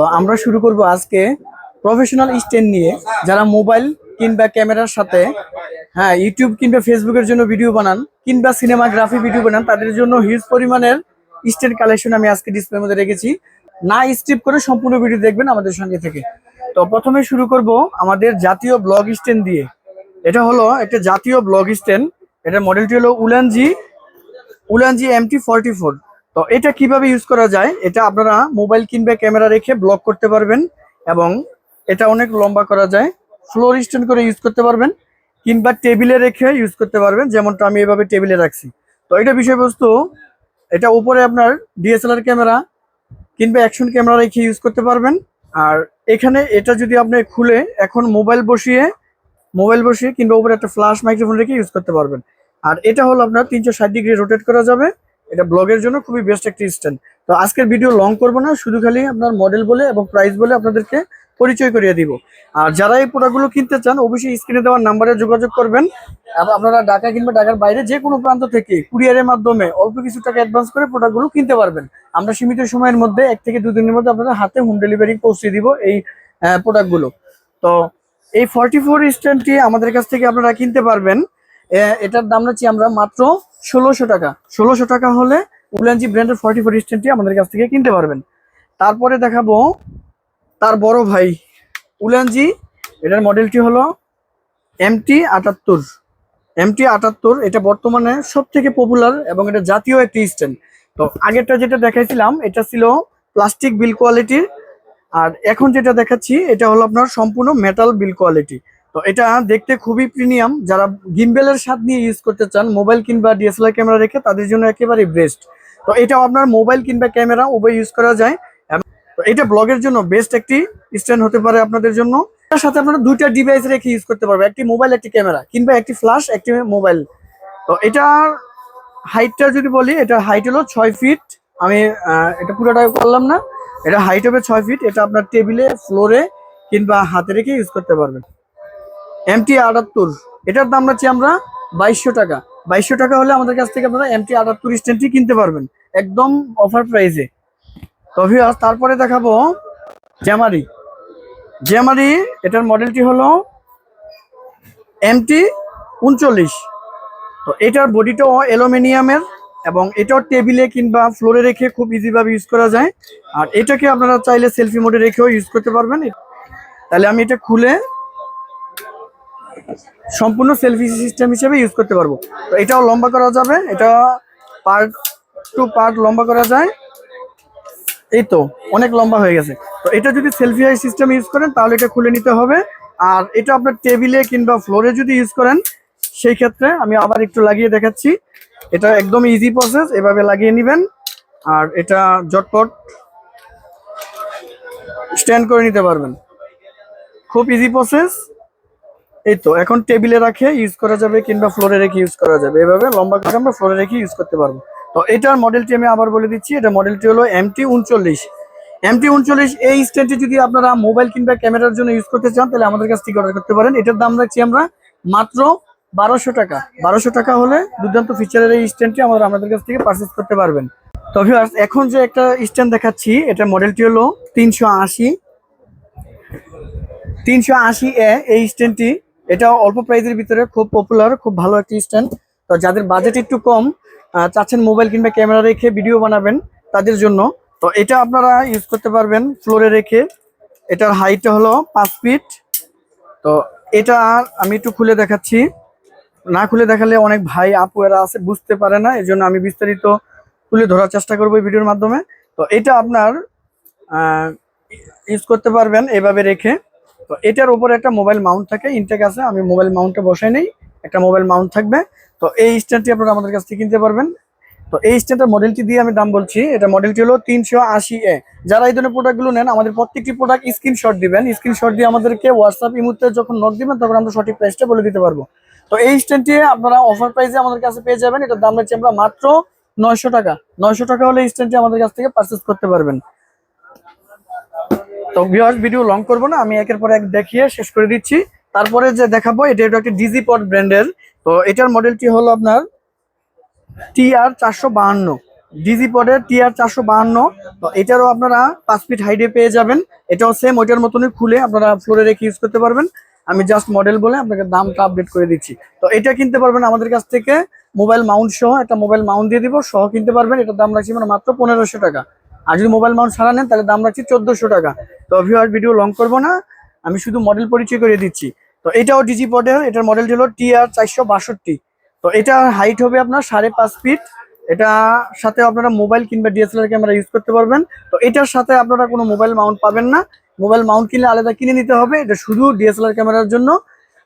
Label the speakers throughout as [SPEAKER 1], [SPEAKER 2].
[SPEAKER 1] তো আমরা শুরু করব আজকে প্রফেশনাল স্ট্যান্ড নিয়ে। যারা মোবাইল কিংবা ক্যামেরার সাথে হ্যাঁ ইউটিউব কিংবা ফেসবুকের জন্য ভিডিও বানান, কিংবা সিনেমাগ্রাফি ভিডিও বানান, তাদের জন্য হিউজ পরিমাণের স্ট্যান্ড কালেকশন আমি আজকে ডিসপ্লের মধ্যে রেখেছি। না স্ট্রিপ করে সম্পূর্ণ ভিডিও দেখবেন আমাদের সঙ্গে থেকে। তো প্রথমে শুরু করব আমাদের জাতীয় ব্লগ স্ট্যান্ড দিয়ে। এটা হলো একটা জাতীয় ব্লগ স্ট্যান্ড এটার মডেলটি হলো Ulanzi Ulanzi MT forty four তো এটা কীভাবে ইউজ করা যায়? এটা আপনারা মোবাইল কিংবা ক্যামেরা রেখে ব্লক করতে পারবেন এবং এটা অনেক লম্বা করা যায়। ফ্লোর স্ট্যান্ড করে ইউজ করতে পারবেন কিংবা টেবিলে রেখে ইউজ করতে পারবেন, যেমনটা আমি এভাবে টেবিলে রাখছি। তো এটা বিষয়বস্তু, এটা উপরে আপনার ডিএসএলআর ক্যামেরা কিংবা অ্যাকশন ক্যামেরা রেখে ইউজ করতে পারবেন। আর এখানে এটা যদি আপনি খুলে এখন মোবাইল বসিয়ে মোবাইল বসিয়ে কিংবা উপরে একটা ফ্ল্যাশ মাইক্রোফোন রেখে ইউজ করতে পারবেন। আর এটা হলো আপনার তিনশো ষাট ডিগ্রি রোটেট করা যাবে। এটা ব্লগের জন্য খুবই বেস্ট একটি স্ট্যান্ড তো আজকের ভিডিও লং করব না, শুধু খালি আপনার মডেল বলে এবং প্রাইস বলে আপনাদেরকে পরিচয় করিয়ে দিব। আর যারা এই প্রোডাক্টগুলো কিনতে চান, অবশ্যই স্ক্রিনে দেওয়ার নাম্বারে যোগাযোগ করবেন। আপনারা ঢাকা কিংবা ঢাকার বাইরে যে কোনো প্রান্ত থেকে কুরিয়ারের মাধ্যমে অল্প কিছু টাকা অ্যাডভান্স করে প্রোডাক্টগুলো কিনতে পারবেন। আমরা সীমিত সময়ের মধ্যে এক থেকে দুদিনের মধ্যে আপনাদের হাতে হোম ডেলিভারি পৌঁছে দিব এই প্রোডাক্টগুলো তো এই ফর্টি ফোর স্ট্যান্ডটি আমাদের কাছ থেকে আপনারা কিনতে পারবেন। এটার দাম রাখছি আমরা মাত্র ষোলোশো টাকা। ষোলোশো টাকা হলে উলানজি ব্র্যান্ডের ফর্টি ফোর স্ট্যান্ডটি আমাদের কাছ থেকে কিনতে পারবেন। তারপরে দেখাবো তার বড় ভাই, উলানজি। এটার মডেলটি হলো এমটি আটাত্তর। এমটি আটাত্তর, এটা বর্তমানে সব থেকে পপুলার এবং এটা জাতীয় একটি স্ট্যান্ড তো আগেরটা যেটা দেখাইছিলাম, এটা ছিল প্লাস্টিক বিল কোয়ালিটির আর এখন যেটা দেখাচ্ছি, এটা হলো আপনার সম্পূর্ণ মেটাল বিল কোয়ালিটি তো এটা দেখতে খুবই প্রিমিয়াম যারা গিম্বেলের স্বাদ নিয়ে ইউজ করতে চান মোবাইল কিংবা ডিএসএলআর ক্যামেরা রেখে, তাদের জন্য একেবারে বেস্ট তো এটাও আপনার মোবাইল কিংবা ক্যামেরা উভয় ইউজ করা যায়। তো এটা ব্লগের জন্য বেস্ট একটি স্ট্যান্ড হতে পারে আপনাদের জন্য। তার সাথে আপনারা দুইটা ডিভাইস রেখে ইউজ করতে পারবেন। একটি মোবাইল একটি ক্যামেরা কিংবা একটি ফ্ল্যাশ একটি মোবাইল তো এটার হাইটটা যদি বলি, এটা হাইট হলো ছয় ফিট আমি এটা পুরোটা করলাম না। এটা হাইট হবে ছয় ফিট এটা আপনার টেবিলে ফ্লোরে কিংবা হাতে রেখে ইউজ করতে পারবেন। এমটি আটাত্তর। এটার দাম রাখছি আমরা বাইশশো টাকা। বাইশশো টাকা হলে আমাদের কাছ থেকে আপনারা এমটি আটাত্তর স্ট্যান্ডটি কিনতে পারবেন, একদম অফার প্রাইসে তবে তারপরে দেখাবো জ্যামারি জ্যামারি এটার মডেলটি হলো এমটি উনচল্লিশ। তো এটার বডিটাও অ্যালুমিনিয়ামের এবং এটাও টেবিলে কিংবা ফ্লোরে রেখে খুব ইজিভাবে ইউজ করা যায়। আর এটাকে আপনারা চাইলে সেলফি মোডে রেখেও ইউজ করতে পারবেন। তাহলে আমি এটা খুলে সম্পূর্ণ সেলফি সিস্টেম হিসেবে ইউজ করতে পারব। তো এটাও লম্বা করা যাবে, এটা পার্ট টু পার্ট লম্বা করা যায়। এই তো, অনেক লম্বা হয়ে গেছে। তো এটা যদি সেলফি সিস্টেম ইউজ করেন, তাহলে এটা খুলে নিতে হবে। আর এটা আপনার টেবিলে কিংবা ফ্লোরে যদি ইউজ করেন, সেই ক্ষেত্রে আমি আবার একটু লাগিয়ে দেখাচ্ছি। এটা একদম ইজি প্রসেস এভাবে লাগিয়ে নেবেন। আর এটা জটপট স্ট্যান্ড করে নিতে পারবেন। খুব ইজি প্রসেস এই তো এখন টেবিলে রাখে ইউজ করা যাবে কিংবা ফ্লোরে রেখে ইউজ করা যাবে। এভাবে লম্বা করে আমরা ফ্লোরে রেখে ইউজ করতে পারব। তো এটার মডেলটি আমি আবার বলে দিচ্ছি এটা মডেলটি হলো এমটি উনচল্লিশ। এমটি উনচল্লিশ এই স্ট্যান্ডটি যদি আপনারা মোবাইল কিংবা ক্যামেরার জন্য ইউজ করতে চান তাহলে আমাদের কাছ থেকে অর্ডার করতে পারেন। এটার দাম রাখছি আমরা মাত্র বারোশো টাকা। বারোশো টাকা হলে দুর্দান্ত ফিচারের এই স্ট্যান্ডটি আমাদের আমাদের কাছ থেকে পারচেস করতে পারবেন। তো viewers, এখন যে একটা স্ট্যান্ড দেখাচ্ছি এটার মডেলটি হলো তিনশো আশি। তিনশো আশি এ এই স্ট্যান্ডটি এটা অল্প প্রাইজের ভিতরে খুব পপুলার খুব ভালো একটি স্ট্যান্ড তো যাদের বাজেট একটু কম চাচ্ছেন মোবাইল কিংবা ক্যামেরা রেখে ভিডিও বানাবেন তাদের জন্য। তো এটা আপনারা ইউজ করতে পারবেন ফ্লোরে রেখে। এটার হাইট হলো পাঁচ ফিট তো এটা আমি একটু খুলে দেখাচ্ছি। না খুলে দেখালে অনেক ভাই আপুয়েরা আছে, বুঝতে পারে না এই জন্য আমি বিস্তারিত তুলে ধরার চেষ্টা করব ভিডিওর মাধ্যমে। তো এটা আপনার ইউজ করতে পারবেন এভাবে রেখে। তো এটার উপরে একটা মোবাইল মাউন্ট থাকে ইনটেক আছে, আমি মোবাইল মাউন্টে বসাই নেই, একটা মোবাইল মাউন্ট থাকবে। তো এই স্ট্যান্ডটি আপনারা আমাদের কাছ থেকে কিনতে পারবেন। তো এই স্ট্যান্ডের মডেলটি দিয়ে আমি দাম বলছি, এটা মডেলটি হলো তিনশো আশি এ যারা এই ধরনের প্রোডাক্টগুলো নেন, আমাদের প্রত্যেকটি প্রোডাক্ট স্ক্রিনশট দিবেন। স্ক্রিনশট দিয়ে আমাদেরকে হোয়াটসঅ্যাপ ইমুতে যখন নক দিবেন, তখন আমরা সঠিক প্রাইসটা বলে দিতে পারব। তো এই স্ট্যান্ডটি আপনারা অফার প্রাইসে আমাদের কাছে পেয়ে যাবেন। এটার দাম হচ্ছে আমরা মাত্র নয়শো টাকা। নয়শো টাকা হলে এই স্ট্যান্ডটি আমাদের কাছ থেকে পারচেস করতে পারবেন। তো ভিউয়ার্স ভিডিও লং করব না, আমি একের পর এক দেখিয়ে শেষ করে দিচ্ছি। তারপরে যে দেখাবো, এটা হলো একটা ডিজি পট ব্র্যান্ডের তো এটার মডেলটি হলো আপনার টি আর চারশো বাহান্ন। ডিজি পডের টিআর চারশো বাহান্ন। তো এটারও আপনারা পাঁচ ফিট হাইডে পেয়ে যাবেন। এটাও সেম ওইটার মতনই খুলে আপনারা ফ্লোরে রেখে ইউজ করতে পারবেন। আমি জাস্ট মডেল বলে আপনাকে দামটা আপডেট করে দিচ্ছি। তো এটা কিনতে পারবেন আমাদের কাছ থেকে মোবাইল মাউন্ট সহ, একটা মোবাইল মাউন্ট দিয়ে দিব, সহ কিনতে পারবেন। এটার দাম রাখছি মানে মাত্র পনেরোশো টাকা। আর যদি মোবাইল মাউন্ট সারা নেন, তাহলে দাম রাখছি চোদ্দশো টাকা। তো ভিউয়ার ভিডিও লং করব না। আমি শুধু মডেল পরিচয় করে দিচ্ছি। তো এটাও ডিজি পডের এটার মডেলটি হলো টি আর চারশো বাষট্টি। তো এটার হাইট হবে আপনার সাড়ে পাঁচ ফিট এটা সাথে আপনারা মোবাইল কিংবা ডিএসএলআর ক্যামেরা ইউজ করতে পারবেন। তো এটার সাথে আপনারা কোনো মোবাইল মাউন্ট পাবেন না। মোবাইল মাউন্ট কিনলে আলাদা কিনে নিতে হবে। এটা শুধু ডিএসএলআর ক্যামেরার জন্য।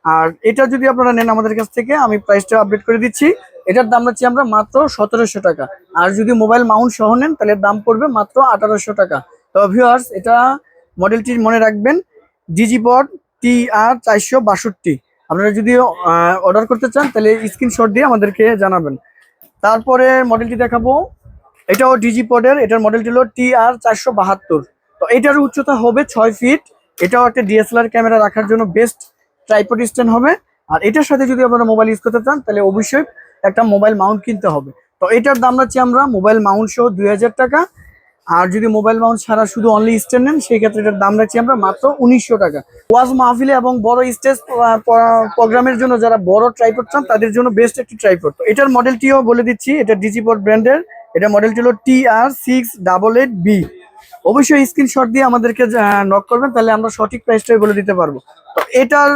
[SPEAKER 1] আর এটা যদি আপনারা নেন আমাদের কাছ থেকে, আমি প্রাইসটা আপডেট করে দিচ্ছি। এটার দাম রাখছি আমরা মাত্র সতেরোশো টাকা। আর যদি মোবাইল মাউন্ট সহ নেন, তাহলে দাম পড়বে মাত্র আঠারোশো টাকা। তো ভিউয়ার্স এটা মডেলটি মনে রাখবেন ডিজিপড টি আর চারশো বাষট্টি। আপনারা যদি অর্ডার করতে চান, তাহলে স্ক্রিনশট দিয়ে আমাদেরকে জানাবেন। তারপরে মডেলটি দেখাবো। এটাও ডিজিপডের এটার মডেলটি হলো টি আর চারশো বাহাত্তর। তো এটার উচ্চতা হবে ছয় ফিট এটাও একটা ডিএসএলআর ক্যামেরা রাখার জন্য বেস্ট ট্রাইপড স্ট্যান্ড হবে। আর এটার সাথে যদি আপনারা মোবাইল ইউজ করতে চান, তাহলে অবশ্যই একটা মোবাইল মাউন্ট কিনতে হবে। তো এটার দাম রাখছি আমরা মোবাইল মাউন্ট সহ দুই হাজার টাকা। আর যদি মোবাইল মাউন্ট ছাড়া শুধু অনলি স্ট্যান্ড নেন সেই ক্ষেত্রে এটার দাম রাখছি আমরা মাত্র উনিশশো টাকা। ওয়াজ মাহফিলে এবং বড় স্টেজ প্রোগ্রামের জন্য যারা বড় ট্রাইপড চান, তাদের জন্য বেস্ট একটি ট্রাইপড তো এটার মডেলটিও বলে দিচ্ছি, এটা ডিজিপড ব্র্যান্ডের এটা মডেলটি হলো T R six double eight B অবশ্যই স্ক্রিনশট দিয়ে আমাদেরকে নক করবেন, তাহলে আমরা সঠিক প্রাইসটাই বলে দিতে পারব। তো এটার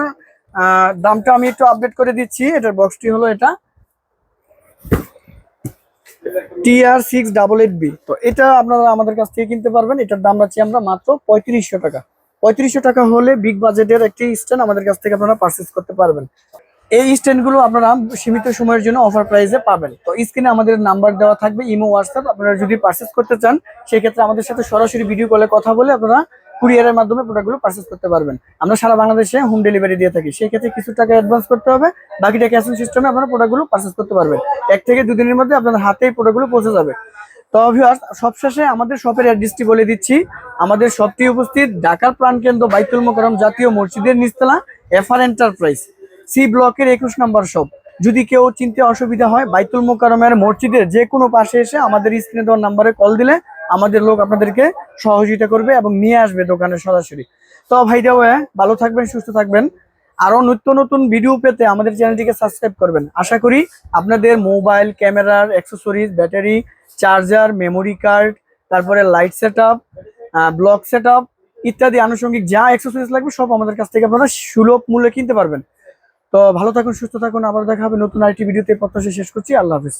[SPEAKER 1] দামটা আমি একটু আপডেট করে দিচ্ছি। এটার বক্সটি হলো এটা। TR six double eight B. তো এটা আপনারা আমাদের কাছ থেকে কিনতে পারবেন। এটার দাম রাখছি আমরা মাত্র পঁয়ত্রিশশো টাকা। পঁয়ত্রিশশো টাকা হলে বিগ বাজেটের একটি স্ট্যান্ড আমাদের কাছ থেকে আপনারা পারচেস করতে পারবেন। এই স্ট্যান্ডগুলো আপনারা সীমিত সময়ের জন্য অফার প্রাইসে পাবেন। তো স্ক্রিনে আমাদের নাম্বার দেওয়া থাকবে ইমো হোয়াটসঅ্যাপ আপনারা যদি পারচেস করতে চান, সেক্ষেত্রে আমাদের সাথে সরাসরি ভিডিও কলে কথা বলে আপনারা কুরিয়ারের মাধ্যমে প্রোডাক্টগুলো পারচেস করতে পারবেন। আমরা সারা বাংলাদেশে হোম ডেলিভারি দিয়ে থাকি। সেই ক্ষেত্রে কিছু টাকা অ্যাডভান্স করতে হবে, বাকিটা ক্যাশ সিস্টেমে আপনারা প্রোডাক্টগুলো পারচেস করতে পারবেন। এক থেকে দুদিনের মধ্যে আপনাদের হাতেই প্রোডাক্টগুলো পৌঁছে যাবে। তো ভিউয়ার্স সবশেষে আমাদের শপের অ্যাড্রেসটি বলে দিচ্ছি। আমাদের শপটি উপস্থিত ঢাকার প্রাণকেন্দ্র বাইতুল মোকারম জাতীয় মসজিদের নিচতলা, এফআর এন্টারপ্রাইজ সি ব্লকের একুশ নম্বর শপ যদি কেউ চিনতে অসুবিধা হয়, বাইতুল মোকারমের মসজিদের যে কোনো পাশে এসে আমাদের স্ক্রিনে দেওয়ার নাম্বারে কল দিলে আমাদের লোক আপনাদেরকে সহযোগিতা করবে এবং নিয়ে আসবে দোকানে সরাসরি। তো ভাই ভাইটা ভালো থাকবেন, সুস্থ থাকবেন। আরও নিত্য নতুন ভিডিও পেতে আমাদের চ্যানেলটিকে সাবস্ক্রাইব করবেন। আশা করি আপনাদের মোবাইল ক্যামেরার accessories battery charger memory card তারপরে light set up block set up ইত্যাদি আনুষঙ্গিক যা অ্যাক্সেসরিজ লাগবে সব আমাদের কাছ থেকে আপনারা সুলভ মূল্যে কিনতে পারবেন। তো ভালো থাকুন, সুস্থ থাকুন। আবার দেখা হবে নতুন আরেকটি ভিডিওতে প্রত্যাশা শেষ করছি। আল্লাহ হাফিজ।